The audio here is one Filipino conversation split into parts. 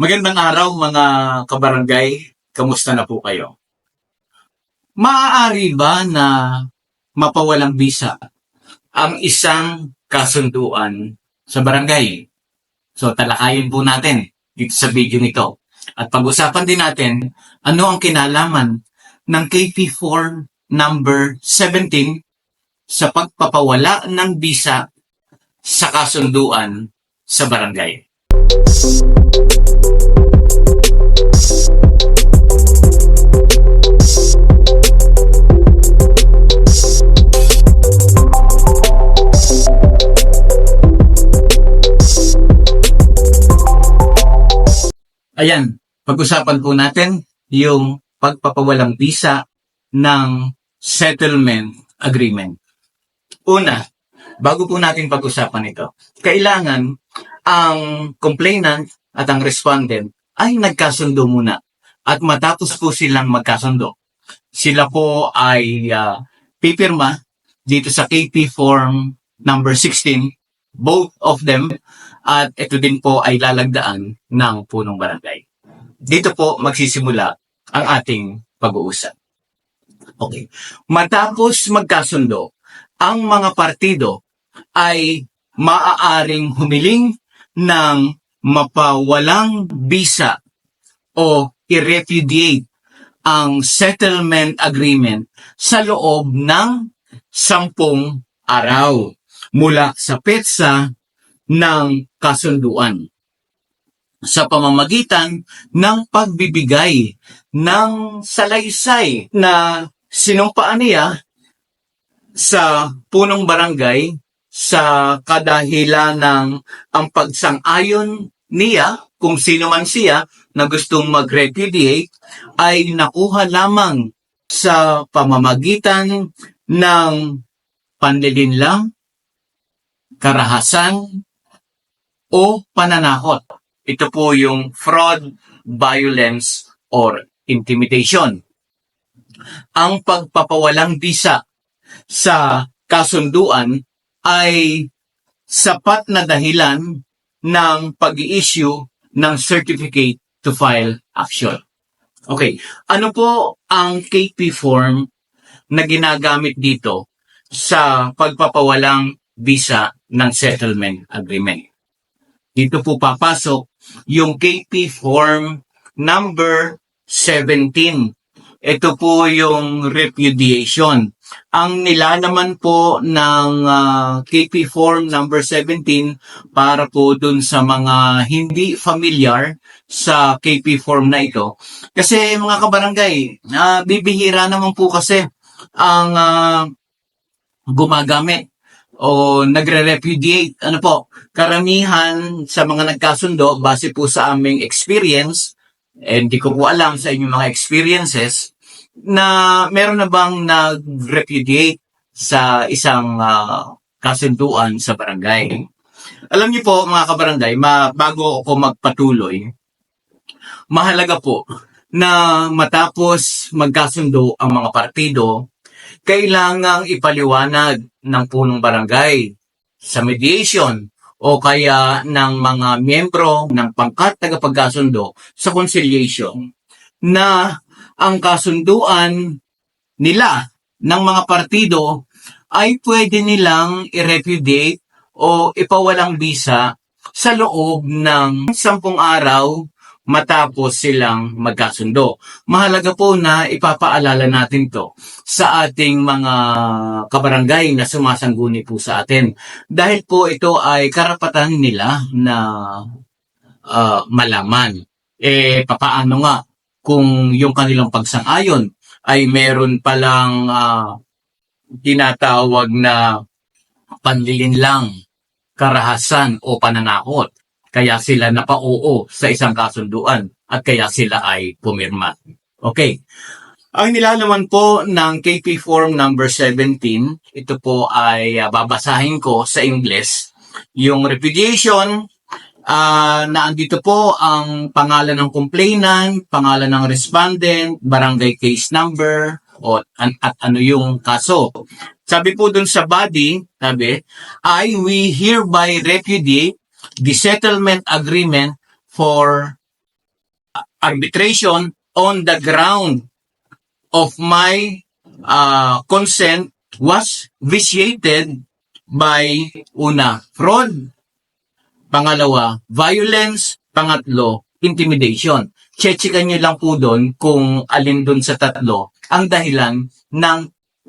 Magandang araw mga kabarangay. Kamusta na po kayo? Maaari ba na mapawalang bisa ang isang kasunduan sa barangay? So talakayin po natin dito sa video nito. At pag-usapan din natin ano ang kinalaman ng KP form number 17 sa pagpapawala ng bisa sa kasunduan sa barangay. Ayan, pag-usapan po natin yung pagpapawalang visa ng settlement agreement. Una, bago po natin pag-usapan ito, kailangan ang complainant at ang respondent ay nagkasundo muna. At matapos po silang magkasundo, sila po ay ah, pipirma dito sa KP form number 16, both of them, at ito din po ay lalagdaan ng punong barangay. Dito po magsisimula ang ating pag-uusap. Okay. Matapos magkasundo, ang mga partido ay maaaring humiling ng mapawalang bisa o i-repudiate ang settlement agreement sa loob ng sampung araw mula sa petsa ng kasunduan. Sa pamamagitan ng pagbibigay ng salaysay na sinumpaan niya sa punong barangay sa kadahilan ng ang pagsang-ayon niya kung sino man siya na gustong mag-repudiate ay nakuha lamang sa pamamagitan ng panlilinlang, karahasan, o pananakot. Ito po yung fraud, violence, or intimidation. Ang pagpapawalang bisa sa kasunduan ay sapat na dahilan ng pag-i-issue ng certificate to file action. Okay, ano po ang KP form na ginagamit dito sa pagpapawalang visa ng settlement agreement? Dito po papasok yung KP form number 17. Ito po yung repudiation. Ang nilalaman po ng ah, KP form number 17 para po dun sa mga hindi familiar sa KP form na ito. Kasi mga kabarangay, ah, bibihira naman po kasi ang ah, gumagamit o nagre-repudiate. Ano po, karamihan sa mga nagkasundo, base po sa aming experience, and di ko po alam sa inyong mga experiences, na meron na bang nag-repudiate sa isang ah, kasunduan sa barangay. Alam niyo po mga kabarangay, ma- bago ako magpatuloy, mahalaga po na matapos magkasundo ang mga partido, kailangang ipaliwanag ng punong barangay sa mediation o kaya ng mga miyembro ng pangkat tagapagkasundo sa conciliation na ang kasunduan nila ng mga partido ay pwede nilang i-repudiate o ipawalang bisa sa loob ng sampung araw matapos silang magkasundo. Mahalaga po na ipapaalala natin to sa ating mga kabarangay na sumasangguni po sa atin. Dahil po ito ay karapatan nila na ah, malaman. Eh, papaano nga kung yung kanilang pagsang-ayon ay meron palang ah, tinatawag na panlilinlang, karahasan o pananakot. Kaya sila napauo sa isang kasunduan at kaya sila ay pumirma. Okay. Ang nilalaman po ng KP Form number 17, ito po ay ah, babasahin ko sa English. Yung repudiation, ah na andito po ang pangalan ng complainant, pangalan ng respondent, barangay case number, o an- at ano yung kaso. Sabi po dun sa body, sabi, I we hereby repudiate the settlement agreement for arbitration on the ground of my uh, consent was vitiated by una, fraud, pangalawa, violence, pangatlo, intimidation. Chechikan nyo lang po doon kung alin doon sa tatlo ang dahilan ng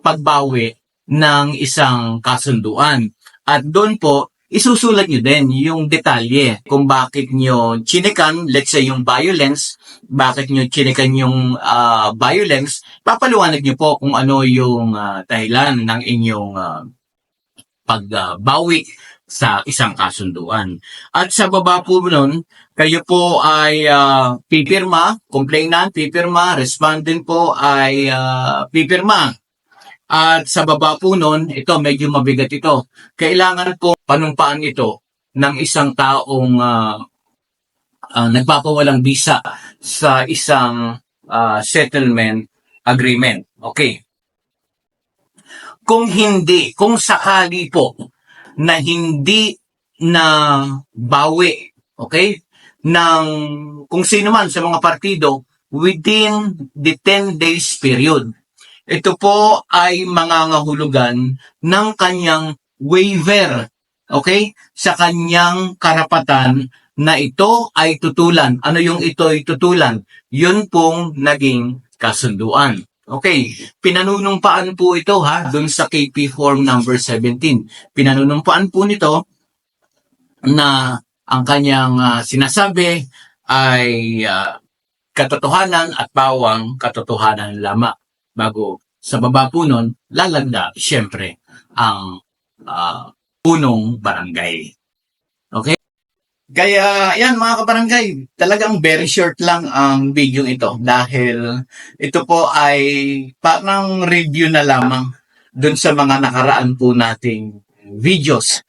pagbawi ng isang kasunduan. At doon po, isusulat nyo din yung detalye kung bakit nyo chinikan, let's say yung violence, bakit nyo chinikan yung ah, violence, papaluwanag nyo po kung ano yung ah, dahilan ng inyong ah, pagbawi sa isang kasunduan. At sa baba po nun, kayo po ay ah, pipirma, complainant, pipirma, respondent po ay ah, pipirma. At sa baba po nun, ito medyo mabigat ito. Kailangan po panumpaan ito ng isang taong ah, ah, nagpapawalang bisa sa isang ah, settlement agreement. Okay. Kung hindi, kung sakali po na hindi na bawi, okay, ng kung sino man sa mga partido within the 10 days period. Ito po ay mangangahulugan ng kanyang waiver, okay, sa kanyang karapatan na ito ay tutulan. Ano yung ito ay tutulan? Yun pong naging kasunduan. Okay, pinanunumpaan po ito ha, dun sa KP Form number 17. Pinanunumpaan po nito na ang kanyang ah, sinasabi ay ah, katotohanan at bawang katotohanan lamang. Bago sa baba po nun, lalagda siyempre ang ah, punong barangay. Okay? Kaya, yan mga kabarangay, talagang very short lang ang video ito dahil ito po ay parang review na lamang dun sa mga nakaraan po nating videos.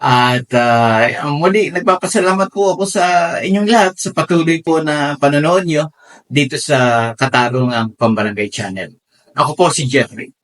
At ah, muli, nagpapasalamat po ako sa inyong lahat sa patuloy po na panonood nyo dito sa Katarungang Pambarangay Channel. Ako po si Jeffrey.